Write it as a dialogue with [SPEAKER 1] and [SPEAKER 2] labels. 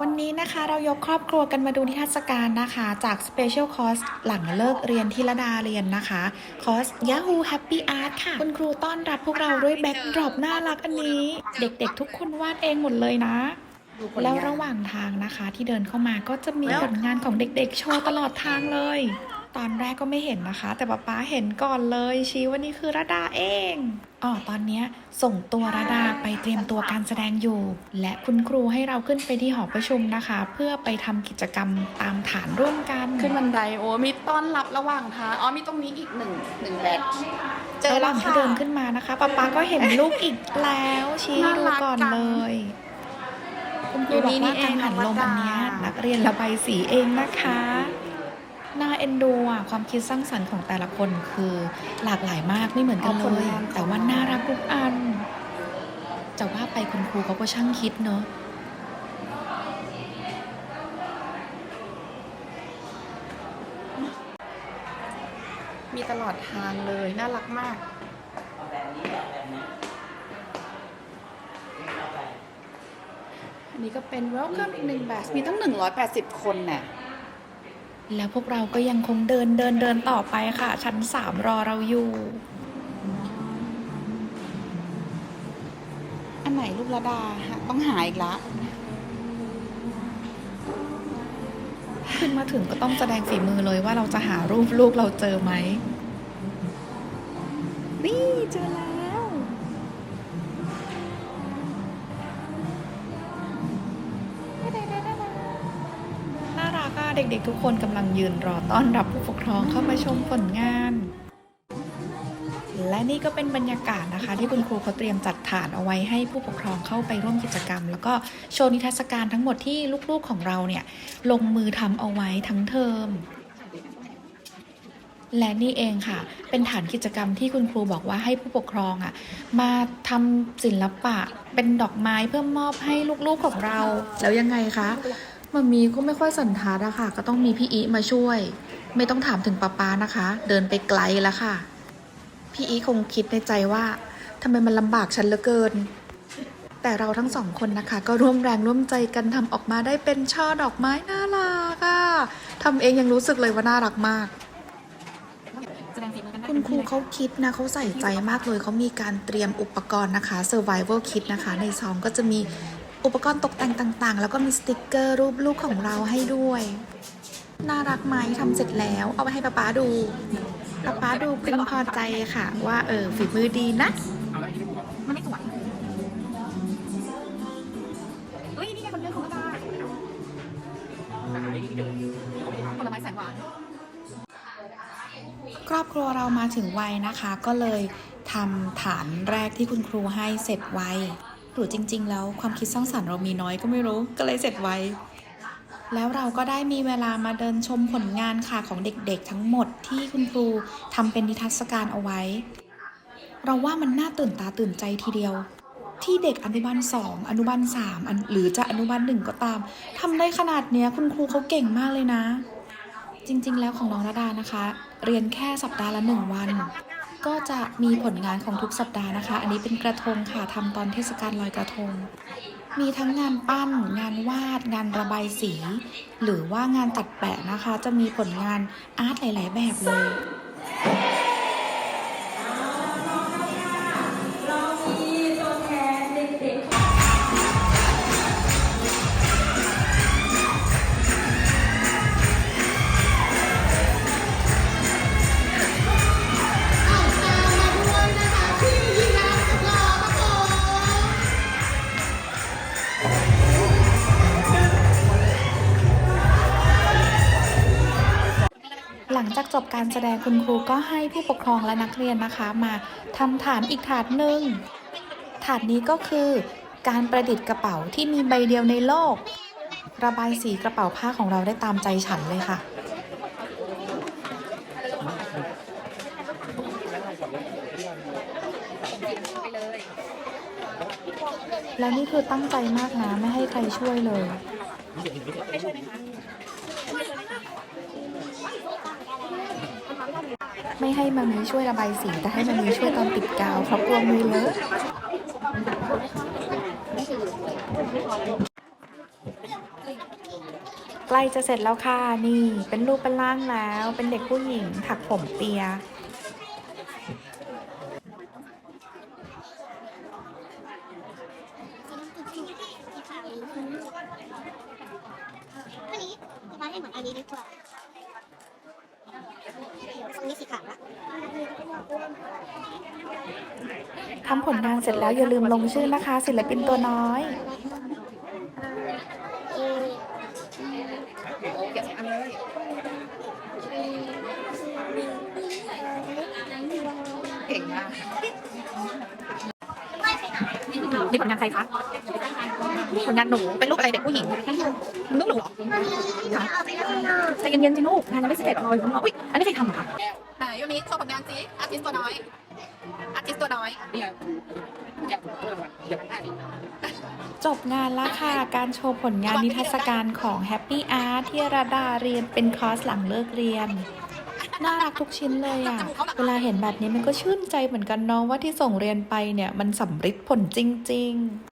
[SPEAKER 1] วันนี้นะคะเรายกครอบครัวกันมาดูนิทรรศการนะคะ จาก Special Course หลังเลิกเรียนที่ระดาเรียนนะคะ คอร์ส Yahoo Happy Art ค่ะ คุณครูต้อนรับพวกเราด้วยแบ็คดรอปน่ารักอันนี้ เด็กๆทุกคนวาดเองหมดเลยนะ แล้วระหว่างทางนะคะที่เดินเข้ามาก็จะมีผลงานของเด็กๆ โชว์ตลอดทางเลย ตอนแรกก็ไม่เห็นนะคะ แต่ป๊าป๊าเห็นก่อนเลย ชี้ว่านี่คือระดาเองอ๋อตอนเนี้ยส่งตัวระดาไปเตรียมตัวการแสดงอยู่ และคุณครูให้เราขึ้นไปที่หอประชุมนะคะ เพื่อไปทำกิจกรรมตามฐานร่วมกัน
[SPEAKER 2] ขึ้นบันไดโอ้มีต้อนรับระหว่างทางอ๋อมีตรงนี้อีกหนึ่งหนึ่งแบตเจอ
[SPEAKER 1] ระห
[SPEAKER 2] แล้
[SPEAKER 1] ว่าวงที่
[SPEAKER 2] ค่ะ
[SPEAKER 1] เดินขึ้นมานะคะป๊าป๊าก็เห็นลูกอีกแล้ว ชี้ให้ดูก่อน
[SPEAKER 2] น่ารักจัง
[SPEAKER 1] เลยคุณครูบอกว่ากังหันลมอันเนี้ยนักเรียนระบายสีเองนะคะ น่าเอ็นดูอะความคิดสร้างสรรค์ของแต่ละคนคือหลากหลายมากไม่เหมือนกันเลยแต่ว่าน่ารักทุกอันจะว่าไปคุณครูเขาก็ช่างคิดเนอะ
[SPEAKER 2] มีตลอดทางเลย น่ารักมากอันนี้ก็เป็น welcome อีกหนึ่งแบบมีตั้ง 180 คนน่ะ
[SPEAKER 1] แล้วพวกเราก็ยังคงเดินเดินเดินต่อไปค่ะ ชั้นสามรอเราอยู่
[SPEAKER 2] อันไหนลูกระดาฮะต้องหาอีกละ
[SPEAKER 1] ขึ้นมาถึงก็ต้องแสดงฝีมือเลยว่าเราจะหารูปลูกเราเจอไหมนี่เจอแล้ว เด็กๆทุกคนกำลังยืนรอต้อนรับผู้ปกครองเข้ามาชมผลงาน และนี่ก็เป็นบรรยากาศนะคะ ที่คุณครูเขาเตรียมจัดฐานเอาไว้ให้ผู้ปกครองเข้าไปร่วมกิจกรรม แล้วก็โชว์นิทรรศการทั้งหมดที่ลูกๆของเราเนี่ยลงมือทำเอาไว้ทั้งเทอมและนี่เองค่ะ เป็นฐานกิจกรรมที่คุณครูบอกว่าให้ผู้ปกครองอะ มาทำศิลปะเป็นดอกไม้เพื่อมอบให้ลูกๆของเรา แล้วยังไงคะ มามีก็ไม่ค่อยสันทัดอะค่ะ ก็ต้องมีพี่อีมาช่วย ไม่ต้องถามถึงป้าป๊านะคะ เดินไปไกลแล้วค่ะ พี่อีคงคิดในใจว่าทำไมมันลำบากฉันเหลือเกิน แต่เราทั้งสองคนนะคะ ก็ร่วมแรงร่วมใจกันทำออกมาได้เป็นช่อดอกไม้น่ารักอะทำเองยังรู้สึกเลยว่าน่ารักมากคุณครูเขาคิดนะเขาใส่ใจมากเลยเขามีการเตรียมอุปกรณ์นะคะ survival kit นะคะ ในซองก็จะมี อุปกรณ์ตกแต่งต่างๆ แล้วก็มีสติกเกอร์รูปลูกของเราให้ด้วย น่ารักไหมทำเสร็จแล้ว เอาไปให้ป๊าป๊าดูป๊าป๊าดูพึงพอใจค่ะ ว่าเออฝีมือดีนะ
[SPEAKER 2] มันไม่สวยเฮ้ยนี่ไงคนเลือกของระดาผลไม้แสงหวาน
[SPEAKER 1] ครอบครัวเรามาถึงวัยนะคะ ก็เลยทำฐานแรกที่คุณครูให้เสร็จไว หรือจริง ๆ แล้วความคิดสร้างสรรค์เรามีน้อยก็ไม่รู้ก็เลยเสร็จไวแล้วเราก็ได้มีเวลามาเดินชมผลงานค่ะของเด็กๆ ทั้งหมดที่คุณครูทำเป็นนิทรรศการเอาไว้ เราว่ามันน่าตื่นตาตื่นใจทีเดียว ที่เด็กอนุบาลสองอนุบาลสามหรือจะอนุบาลหนึ่งก็ตามทำได้ขนาดเนี้ยคุณครูเขาเก่งมากเลยนะ จริงๆ แล้วของน้องระดานะคะ เรียนแค่สัปดาห์ละหนึ่งวัน ก็จะมีผลงานของทุกสัปดาห์นะคะ อันนี้เป็นกระทงค่ะทำตอนเทศกาลลอยกระทง มีทั้งงานปั้น งานวาด งานระบายสี หรือว่างานตัดแปะนะคะ จะมีผลงานอาร์ตหลาย ๆ แบบเลย ลังจากจบการแสดงคุณครูก็ให้ผู้ปกครองและนักเรียนนะคะมาทำฐานอีกฐานหนึ่งฐานนี้ก็คือ การประดิษฐ์กระเป๋าที่มีใบเดียวในโลก ระบายสีกระเป๋าผ้าของเราได้ตามใจฉันเลยค่ะแล้วนี่คือตั้งใจมากนะ ไม่ให้ใครช่วยเลยไม่ ไม่ให้มามีช่วยระบายสีแต่ให้มามีช่วยตอนติดกาวเพราะกลัวมือเลอะใกล้จะเสร็จแล้วค่ะ นี่เป็นรูปเป็นร่างแล้ว เป็นเด็กผู้หญิงถักผมเปีย
[SPEAKER 3] อันนี้มาให้เหมือนอันนี้ดีกว่า ตรงนี้สีขาวอะ
[SPEAKER 1] ทำผลงานเสร็จแล้วอย่าลืมลงชื่อนะคะ ศิลปินตัวน้อย
[SPEAKER 2] เก่งมาก
[SPEAKER 1] นี่ผลงานใครคะ ผลงานหนูเป็นรูปอะไรเด็กผู้หญิงรูปหนูเหรอคะใจเย็นๆสิลูกงานยังไม่เสร็จเลยอุ้ยอันนี้ใครทำอะคะ
[SPEAKER 2] ไหนยูมิโชว์ผลงานสิอาร์ติสตัวน้อยอาร์ติสตัวน้อย
[SPEAKER 1] จบงานแล้วค่ะ การโชว์ผลงานนิทรรศการของ Happy Art ที่ระดาเรียนเป็นคอร์สหลังเลิกเรียนน่ารักทุกชิ้นเลยอะ เวลาเห็นแบบนี้มันก็ชื่นใจเหมือนกันเนาะว่าที่ส่งเรียนไปเนี่ย มันสำเร็จผลจริง ๆ